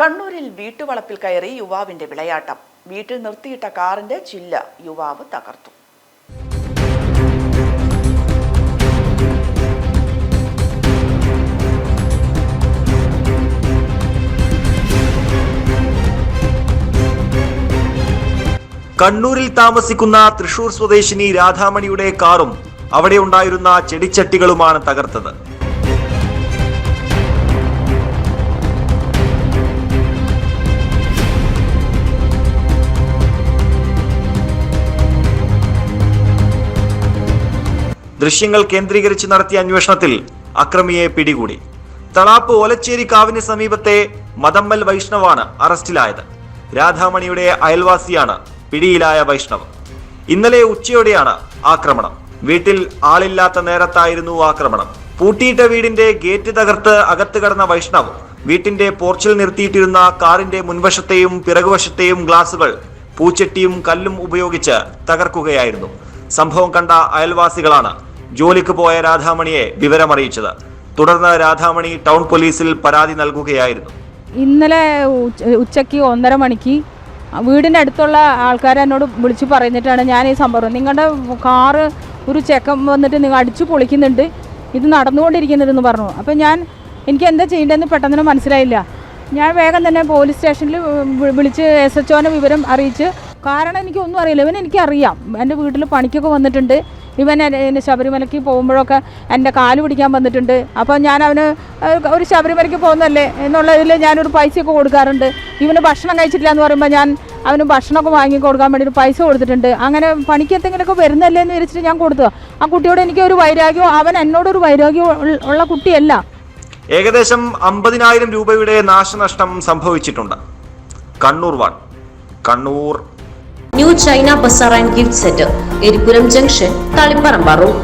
കണ്ണൂരിൽ വീട്ടുവളപ്പിൽ കയറി യുവാവിന്റെ വിളയാട്ടം. വീട്ടിൽ നിർത്തിയിട്ട കാറിന്റെ ചില്ല യുവാവ് തകർത്തു. കണ്ണൂരിൽ താമസിക്കുന്ന തൃശൂർ സ്വദേശിനി രാധാമണിയുടെ കാറും അവിടെ ഉണ്ടായിരുന്ന ചെടിച്ചട്ടികളുമാണ് തകർത്തത്. ദൃശ്യങ്ങൾ കേന്ദ്രീകരിച്ച് നടത്തിയ അന്വേഷണത്തിൽ അക്രമിയെ പിടികൂടി. തളാപ്പ് ഓലച്ചേരി കാവിന് സമീപത്തെ മദമ്മൽ വൈഷ്ണവാണ് അറസ്റ്റിലായത്. രാധാമണിയുടെ അയൽവാസിയാണ് പിടിയിലായ വൈഷ്ണവ്. ഇന്നലെ ഉച്ചയോടെയാണ് ആക്രമണം. വീട്ടിൽ ആളില്ലാത്ത നേരത്തായിരുന്നു ആക്രമണം. പൂട്ടിയിട്ട വീടിന്റെ ഗേറ്റ് തകർത്ത് അകത്ത് കടന്ന വൈഷ്ണവ് വീട്ടിന്റെ പോർച്ചിൽ നിർത്തിയിട്ടിരുന്ന കാറിന്റെ മുൻവശത്തെയും പിറകുവശത്തെയും ഗ്ലാസുകൾ പൂച്ചട്ടിയും കല്ലും ഉപയോഗിച്ച് തകർക്കുകയായിരുന്നു. സംഭവം കണ്ട അയൽവാസികളാണ് ജോലിക്ക് പോയ രാധാമണിയെ വിവരമറിയിച്ചത്. തുടർന്ന് രാധാമണി ടൗൺ പോലീസിൽ പരാതി നൽകുകയായിരുന്നു. ഇന്നലെ ഉച്ചയ്ക്ക് ഒന്നര മണിക്ക് വീടിന്റെ അടുത്തുള്ള ആൾക്കാർ എന്നോട് വിളിച്ച് പറഞ്ഞിട്ടാണ് ഞാൻ ഈ സംഭവം നിങ്ങളുടെ കാറ് ഒരു ചെക്കൻ വന്നിട്ട് നിങ്ങൾ അടിച്ചു പൊളിക്കുന്നുണ്ട്. ഇത് നടന്നുകൊണ്ടിരിക്കുന്നുണ്ടെന്ന് പറഞ്ഞു. അപ്പോൾ ഞാൻ എനിക്ക് എന്താ ചെയ്യേണ്ടതെന്ന് പെട്ടെന്ന് മനസ്സിലായില്ല. ഞാൻ വേഗം തന്നെ പോലീസ് സ്റ്റേഷനിൽ വിളിച്ച് എസ് എച്ച് ഒനെ വിവരം അറിയിച്ച്. കാരണം എനിക്കൊന്നും അറിയില്ല. ഇവൻ എനിക്കറിയാം. എന്റെ വീട്ടിൽ പണിക്കൊക്കെ വന്നിട്ടുണ്ട്. ഇവൻ ശബരിമലയ്ക്ക് പോകുമ്പോഴൊക്കെ എന്റെ കാൽ പിടിക്കാൻ വന്നിട്ടുണ്ട്. അപ്പോൾ ഞാൻ അവന് ഒരു ശബരിമലയ്ക്ക് പോകുന്നതല്ലേ? എന്നുള്ളതിൽ ഞാനൊരു പൈസയൊക്കെ കൊടുക്കാറുണ്ട്. ഇവന് ഭക്ഷണം കഴിച്ചിട്ടില്ല എന്ന് പറയുമ്പോൾ ഞാൻ അവന് ഭക്ഷണമൊക്കെ വാങ്ങി കൊടുക്കാൻ വേണ്ടി പൈസ കൊടുത്തിട്ടുണ്ട്. അങ്ങനെ പണിക്ക് എന്തെങ്കിലുമൊക്കെ വരുന്നല്ലേ എന്ന് വിചാരിച്ചിട്ട് ഞാൻ കൊടുത്തു ആ കുട്ടിയോട് എനിക്ക് ഒരു വൈരാഗ്യം അവൻ എന്നോടൊരു വൈരാഗ്യം ഉൾ- ഉള്ള കുട്ടിയല്ല. ഏകദേശം അമ്പതിനായിരം രൂപയുടെ നാശനഷ്ടം സംഭവിച്ചിട്ടുണ്ട്. Kannur ward Kannur new China bazaar and gift centre Eripuram junction Taliparamba road